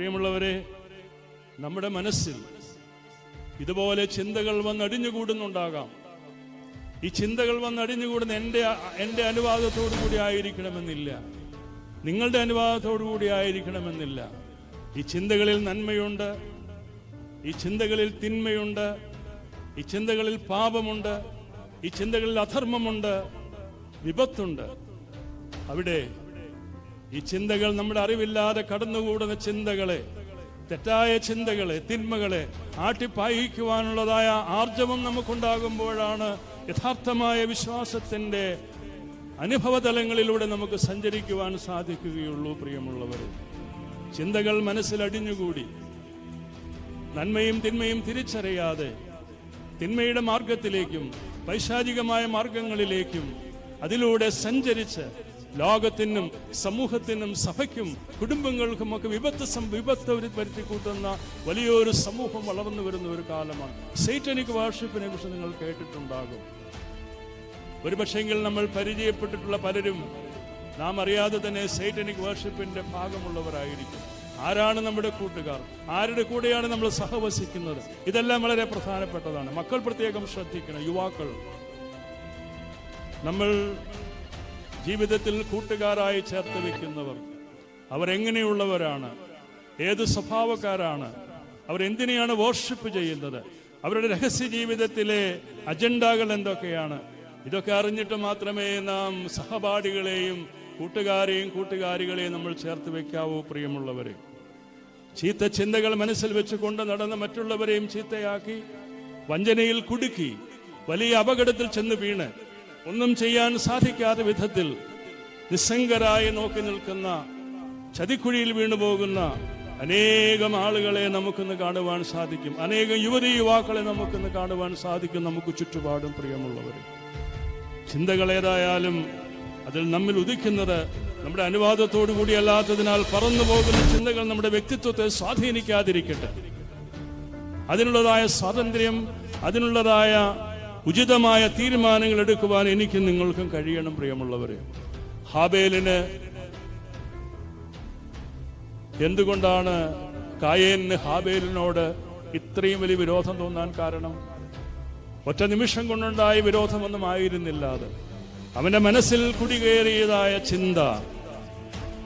പ്രിയമുള്ളവരെ നമ്മുടെ മനസ്സിൽ ഇതുപോലെ ചിന്തകൾ വന്ന് അടിഞ്ഞുകൂടുന്നുണ്ടാകാം ഈ ചിന്തകൾ വന്ന് അടിഞ്ഞുകൂടുന്ന എന്റെ എന്റെ അനുവാദത്തോടു കൂടി ആയിരിക്കണമെന്നില്ല. നിങ്ങളുടെ അനുവാദത്തോടു കൂടി ആയിരിക്കണമെന്നില്ല. ഈ ചിന്തകളിൽ നന്മയുണ്ട് ഈ ചിന്തകളിൽ തിന്മയുണ്ട് ഈ ചിന്തകളിൽ പാപമുണ്ട് ഈ ചിന്തകളിൽ അധർമ്മമുണ്ട് വിപത്തുണ്ട്. അവിടെ ഈ ചിന്തകൾ നമ്മുടെ അറിവില്ലാതെ കടന്നുകൂടുന്ന ചിന്തകളെ തെറ്റായ ചിന്തകളെ തിന്മകളെ ആട്ടിപ്പായിക്കുവാനുള്ളതായ ആർജവം നമുക്കുണ്ടാകുമ്പോഴാണ് യഥാർത്ഥമായ വിശ്വാസത്തിന്റെ അനുഭവതലങ്ങളിലൂടെ നമുക്ക് സഞ്ചരിക്കുവാൻ സാധിക്കുകയുള്ളൂ പ്രിയമുള്ളവർ ചിന്തകൾ മനസ്സിലടിഞ്ഞുകൂടി. നന്മയും തിന്മയും തിരിച്ചറിയാതെ തിന്മയുടെ മാർഗത്തിലേക്കും പൈശാചികമായ മാർഗങ്ങളിലേക്കും അതിലൂടെ സഞ്ചരിച്ച് ലോകത്തിനും സമൂഹത്തിനും സഭയ്ക്കും കുടുംബങ്ങൾക്കും ഒക്കെ വിപത്ത് വിപത്ത് വരുത്തി കൂട്ടുന്ന വലിയൊരു സമൂഹം വളർന്നു വരുന്ന ഒരു കാലമാണ്. സൈറ്റനിക് വാർഷിപ്പിനെ കുറിച്ച് നിങ്ങൾ കേട്ടിട്ടുണ്ടാകും. ഒരുപക്ഷെങ്കിൽ നമ്മൾ പരിചയപ്പെട്ടിട്ടുള്ള പലരും നാം അറിയാതെ തന്നെ സൈറ്റനിക് വർഷിപ്പിന്റെ ഭാഗമുള്ളവരായിരിക്കും. ആരാണ് നമ്മുടെ കൂട്ടുകാർ? ആരുടെ കൂടെയാണ് നമ്മൾ സഹവസിക്കുന്നത്? ഇതെല്ലാം വളരെ പ്രധാനപ്പെട്ടതാണ്. മക്കൾ പ്രത്യേകം ശ്രദ്ധിക്കണം യുവാക്കൾ. നമ്മൾ ജീവിതത്തിൽ കൂട്ടുകാരായി ചേർത്ത് വെക്കുന്നവർ. അവരെങ്ങനെയുള്ളവരാണ്? ഏത് സ്വഭാവക്കാരാണ്? അവരെന്തിനെയാണ് വോർഷിപ്പ് ചെയ്യുന്നത്? അവരുടെ രഹസ്യ ജീവിതത്തിലെ അജണ്ടകൾ എന്തൊക്കെയാണ്? ഇതൊക്കെ അറിഞ്ഞിട്ട് മാത്രമേ നാം സഹപാഠികളെയും കൂട്ടുകാരെയും കൂട്ടുകാരികളെയും നമ്മൾ ചേർത്ത് വെക്കാവൂ പ്രിയമുള്ളവരെ. ചീത്ത ചിന്തകൾ മനസ്സിൽ വെച്ചുകൊണ്ട് നടന്ന മറ്റുള്ളവരെയും ചീത്തയാക്കി വഞ്ചനയിൽ കുടുക്കി വലിയ അപകടത്തിൽ ചെന്ന് വീണ് ഒന്നും ചെയ്യാൻ സാധിക്കാത്ത വിധത്തിൽ നിസ്സംഗരായി നോക്കി നിൽക്കുന്ന ചതിക്കുഴിയിൽ വീണുപോകുന്ന അനേകം ആളുകളെ നമുക്കിന്ന് കാണുവാൻ സാധിക്കും. അനേകം യുവതി യുവാക്കളെ നമുക്കിന്ന് കാണുവാൻ സാധിക്കും. നമുക്ക് ചുറ്റുപാടും പ്രിയമുള്ളവർ ചിന്തകൾ ഏതായാലും അതിൽ നമ്മിൽ ഉദിക്കുന്നത് നമ്മുടെ അനുവാദത്തോടു കൂടി അല്ലാത്തതിനാൽ പറന്നു പോകുന്ന ചിന്തകൾ നമ്മുടെ വ്യക്തിത്വത്തെ സ്വാധീനിക്കാതിരിക്കട്ടെ. അതിനുള്ളതായ സ്വാതന്ത്ര്യം അതിനുള്ളതായ ഉചിതമായ തീരുമാനങ്ങൾ എടുക്കുവാൻ എനിക്കും നിങ്ങൾക്കും കഴിയണം പ്രിയമുള്ളവരെ. ഹാബേലിന് എന്തുകൊണ്ടാണ് കായേലിന് ഹാബേലിനോട് ഇത്രയും വലിയ വിരോധം തോന്നാൻ കാരണം? ഒറ്റ നിമിഷം കൊണ്ടുണ്ടായ വിരോധമൊന്നും ആയിരുന്നില്ല അത്. അവന്റെ മനസ്സിൽ കുടികേറിയതായ ചിന്ത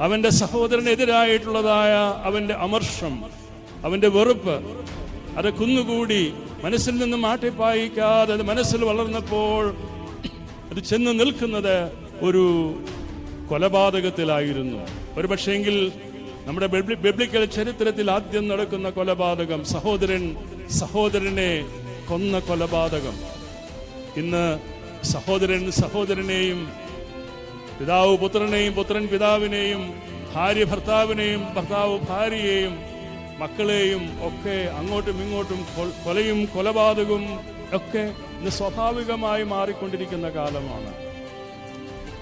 അവന്റെ സഹോദരനെതിരായിട്ടുള്ളതായ അവന്റെ അമർഷം അവന്റെ വെറുപ്പ് അത് കുന്നുകൂടി മനസ്സിൽ നിന്ന് മാറ്റിപ്പായിക്കാതെ അത് മനസ്സിൽ വളർന്നപ്പോൾ അത് ചെന്ന് നിൽക്കുന്നത് ഒരു കൊലപാതകത്തിലായിരുന്നു. ഒരു പക്ഷേങ്കിൽ നമ്മുടെ ബിബ്ലിക്കൽ ചരിത്രത്തിൽ ആദ്യം നടക്കുന്ന കൊലപാതകം സഹോദരൻ സഹോദരനെ കൊന്ന കൊലപാതകം. ഇന്ന് സഹോദരൻ സഹോദരനെയും പിതാവ് പുത്രനെയും പുത്രൻ പിതാവിനെയും ഭാര്യ ഭർത്താവിനെയും ഭർത്താവ് ഭാര്യയെയും മക്കളെയും ഒക്കെ അങ്ങോട്ടും ഇങ്ങോട്ടും കൊലയും കൊലപാതകവും ഒക്കെ ഇന്ന് സ്വാഭാവികമായി മാറിക്കൊണ്ടിരിക്കുന്ന കാലമാണ്.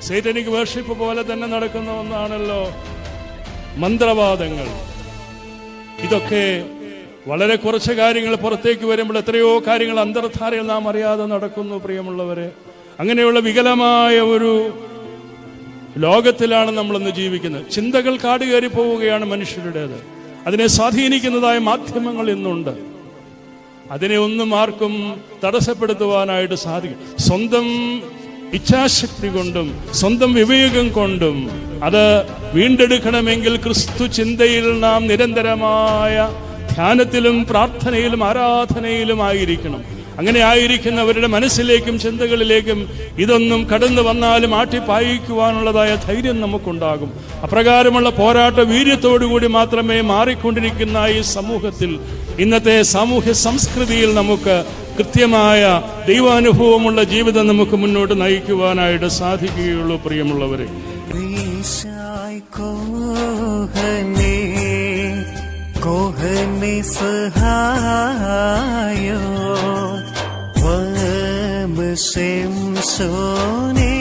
സൈറ്റനിക് വേർഷിപ്പ് പോലെ തന്നെ നടക്കുന്ന ഒന്നാണല്ലോ മന്ത്രവാദങ്ങൾ. ഇതൊക്കെ വളരെ കുറച്ച് കാര്യങ്ങൾ പുറത്തേക്ക് വരുമ്പോൾ എത്രയോ കാര്യങ്ങൾ അന്തർധാരയിൽ നാം അറിയാതെ നടക്കുന്നു പ്രിയമുള്ളവരെ. അങ്ങനെയുള്ള വികലമായ ഒരു ലോകത്തിലാണ് നമ്മളിന്ന് ജീവിക്കുന്നത്. ചിന്തകൾ കാടുകയറി പോവുകയാണ് മനുഷ്യരുടേത്. അതിനെ സ്വാധീനിക്കുന്നതായ മാധ്യമങ്ങൾ ഇന്നുണ്ട്. അതിനെ ഒന്നും ആർക്കും തടസ്സപ്പെടുത്തുവാനായിട്ട് സാധിക്കും. സ്വന്തം ഇച്ഛാശക്തി കൊണ്ടും സ്വന്തം വിവേകം കൊണ്ടും അത് വീണ്ടെടുക്കണമെങ്കിൽ ക്രിസ്തു ചിന്തയിൽ നാം നിരന്തരമായ ധ്യാനത്തിലും പ്രാർത്ഥനയിലും ആരാധനയിലും ആയിരിക്കണം. അങ്ങനെ ആയിരിക്കുന്നവരുടെ മനസ്സിലേക്കും ചിന്തകളിലേക്കും ഇതൊന്നും കടന്നു വന്നാലും ആട്ടിപ്പായിക്കുവാനുള്ളതായ ധൈര്യം നമുക്കുണ്ടാകും. അപ്രകാരമുള്ള പോരാട്ട വീര്യത്തോടുകൂടി മാത്രമേ മാറിക്കൊണ്ടിരിക്കുന്ന ഈ സമൂഹത്തിൽ ഇന്നത്തെ സാമൂഹ്യ സംസ്കൃതിയിൽ നമുക്ക് കൃത്യമായ ദൈവാനുഭവമുള്ള ജീവിതം നമുക്ക് മുന്നോട്ട് നയിക്കുവാനായിട്ട് സാധിക്കുകയുള്ളൂ പ്രിയമുള്ളവരെ. കോഹനേ സഹായോ. same soon.